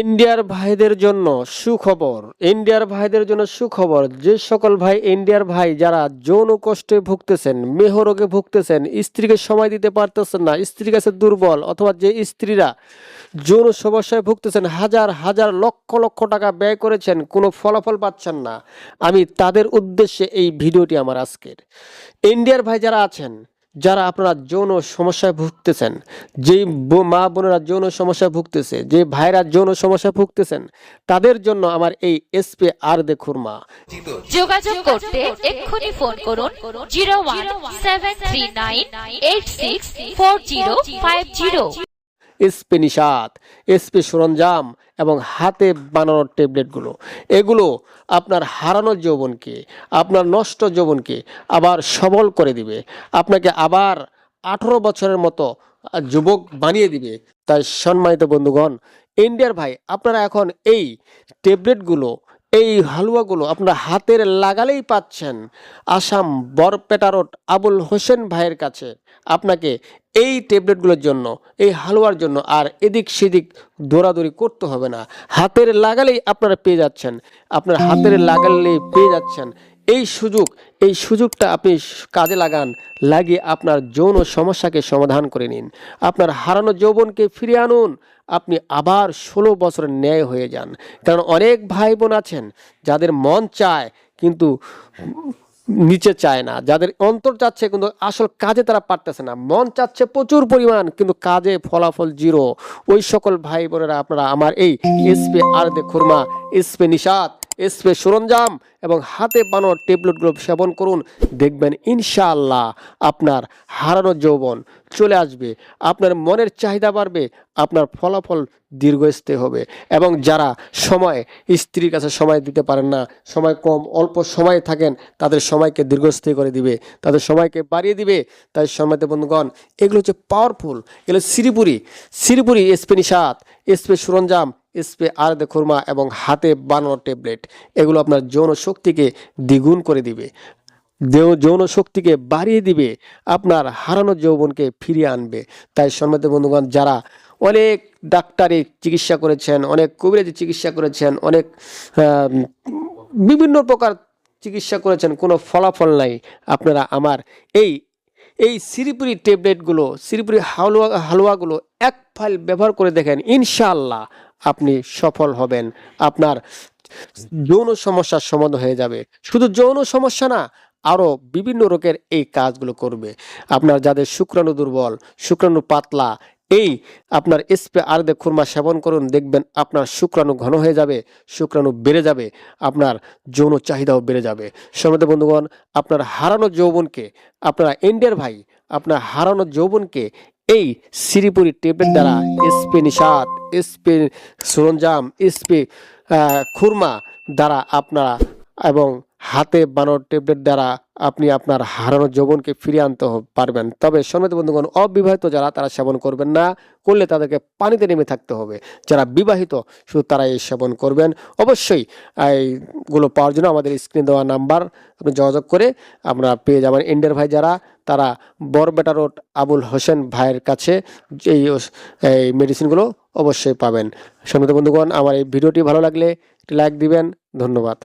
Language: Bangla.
ইন্ডিয়ার ভাইদের জন্য সুখবর, ইন্ডিয়ার ভাইদের জন্য সুখবর, যে সকল ভাই, ইন্ডিয়ার ভাই যারা যৌন কষ্টে ভুগতেছেন মেহরোগে ভুগতেছেন, স্ত্রীকে সময় দিতে পারতেছেন না, স্ত্রীর কাছে দুর্বল, অথবা যে স্ত্রীরা যৌন সমস্যায় ভুগতেছেন, হাজার হাজার লক্ষ লক্ষ টাকা ব্যয় করেছেন, কোনো ফলাফল পাচ্ছেন না। আমি তাদের উদ্দেশ্যে এই ভিডিওটি আমার আজকের। ইন্ডিয়ার ভাই যারা আছেন যারা আপনারা যৌন সমস্যায় ভুগতেছেন, যেই মা বোনেরা যৌন সমস্যায় ভুগতেছে, যে ভাইরা যৌন সমস্যায় ভুগতেছেন, তাদের জন্য আমার এই এসপি আর দে মা যোগাযোগ করতে এক্ষুনি ফোন করুন zero one seven three nine eight six four zero five zero. SP Nishad সরঞ্জাম এবং হাতে বানানোর ট্যাবলেটগুলো। এগুলো আপনার হারানোর যৌবনকে, আপনার নষ্ট যৌবনকে আবার সবল করে দিবে। আপনাকে আবার আঠেরো বছরের মতো যুবক বানিয়ে দিবে। তাই সম্মানিত বন্ধুগণ, ইন্ডিয়ার ভাই, আপনারা এখন এই ট্যাবলেটগুলো এই হালুয়াগুলো আপনার হাতের লাগালেই পাচ্ছেন। আসাম বরপেটা রোড, আবুল হোসেন ভাইয়ের কাছে। আপনাকে এই ট্যাবলেটগুলোর জন্য, এই হালুয়ার জন্য আর এদিক সেদিক দৌড়াদৌড়ি করতে হবে না। হাতের লাগালেই আপনারা পেয়ে যাচ্ছেন। আপনার হাতের লাগালেই পেয়ে যাচ্ছেন। এই সুযোগ, এই সুযোগটা আপনি কাজে লাগান, লাগিয়ে আপনার যৌন সমস্যাকে সমাধান করে নিন। আপনার হারানো যৌবনকে ফিরিয়ে আনুন। আপনি আবার ষোলো বছরের ন্যায় হয়ে যান। কারণ অনেক ভাই বোন আছেন, যাদের মন চায় কিন্তু নিচে চায় না। যাদের অন্তর চাচ্ছে কিন্তু আসল কাজে তারা পারতেছে না। মন চাচ্ছে প্রচুর পরিমাণ, কিন্তু কাজে ফলাফল জিরো। ওই সকল ভাই বোনেরা আপনারা আমার এই এসপি আর দে খুরমা, এসপি নিষাদ স্প্রে সরঞ্জাম এবং হাতে বানানো ট্যাবলেটগুলো সেবন করুন। দেখবেন ইনশাআল্লাহ আপনার হারানো যৌবন চলে আসবে। আপনার মনের চাহিদা বাড়বে, আপনার ফলাফল দীর্ঘস্থায়ী হবে এবং যারা সময়, স্ত্রীর কাছে সময় দিতে পারেন না, সময় কম, অল্প সময় থাকেন, তাদের সময়কে দীর্ঘস্থায়ী করে দিবে, তাদের সময়কে বাড়িয়ে দিবে। তাই সময়তে বন্ধুগণ, এগুলো হচ্ছে পাওয়ারফুল এগুলো সিরিপুরি সিরিপুরি স্পে নিষাদ সরঞ্জাম স্প্রে আরদে খুরমা এবং হাতে বানানো ট্যাবলেট। এগুলো আপনার যৌন শক্তিকে দ্বিগুণ করে দিবে। যৌন শক্তিকে বাড়িয়ে দিবে, আপনার হারানো যৌবনকে ফিরিয়ে আনবে। তাই সম্মানিত বন্ধুগণ, যারা অনেক ডাক্তারি চিকিৎসা করেছেন, অনেক কবিরাজি চিকিৎসা করেছেন, অনেক বিভিন্ন প্রকার চিকিৎসা করেছেন, কোনো ফলাফল নাই। আপনারা আমার এই এই সিরিপুরি ট্যাবলেটগুলো সিরিপুরি হালুয়া, হালুয়াগুলো এক ফাইল ব্যবহার করে দেখেন, ইনশাআল্লাহ। আপনি সফল হবেন। আপনার যৌন সমস্যার সমাধান হয়ে যাবে। শুধু যৌন সমস্যা না আরও বিভিন্ন রোগের এই কাজগুলো করবে। আপনার যাদের শুক্রাণু দুর্বল, শুক্রাণু পাতলা, এই আপনার স্প্রে আরদে খুরমা সেবন করুন, দেখবেন আপনার শুক্রাণু ঘন হয়ে যাবে, শুক্রাণু বেড়ে যাবে, আপনার যৌন চাহিদাও বেড়ে যাবে। সমাজ বন্ধুগণ, আপনার হারানো যৌবনকে, আপনারা ইন্ডিয়ার ভাই, আপনার হারানো যৌবনকে এই সিরিপুরি টেপের দ্বারা স্পে নিষাদ স্পে সরঞ্জাম স্পে খুরমা দ্বারা আপনারা এবং হাতে বানানো ট্যাবলেট দ্বারা আপনি আপনার হারানো যৌবনকে ফিরিয়ে আনতে পারবেন। তবে সন্ন্যত বন্ধুগণ, অবিবাহিত যারা, তারা সেবন করবেন না। করলে তাদেরকে পানিতে নেমে থাকতে হবে। যারা বিবাহিত, শুধু তারা এই সেবন করবেন। অবশ্যই এইগুলো পাওয়ার জন্য আমাদের স্ক্রিন দেওয়া নাম্বার, আপনি যোগাযোগ করে আমরা পেয়ে যাবেন। ইন্ডিয়ার ভাই যারা, তারা বরবেটা রোড আবুল হোসেন ভাইয়ের কাছে এই এই মেডিসিনগুলো অবশ্যই পাবেন। সন্ন্যত বন্ধুগণ আমার এই ভিডিওটি ভালো লাগলে একটি লাইক দিবেন। ধন্যবাদ।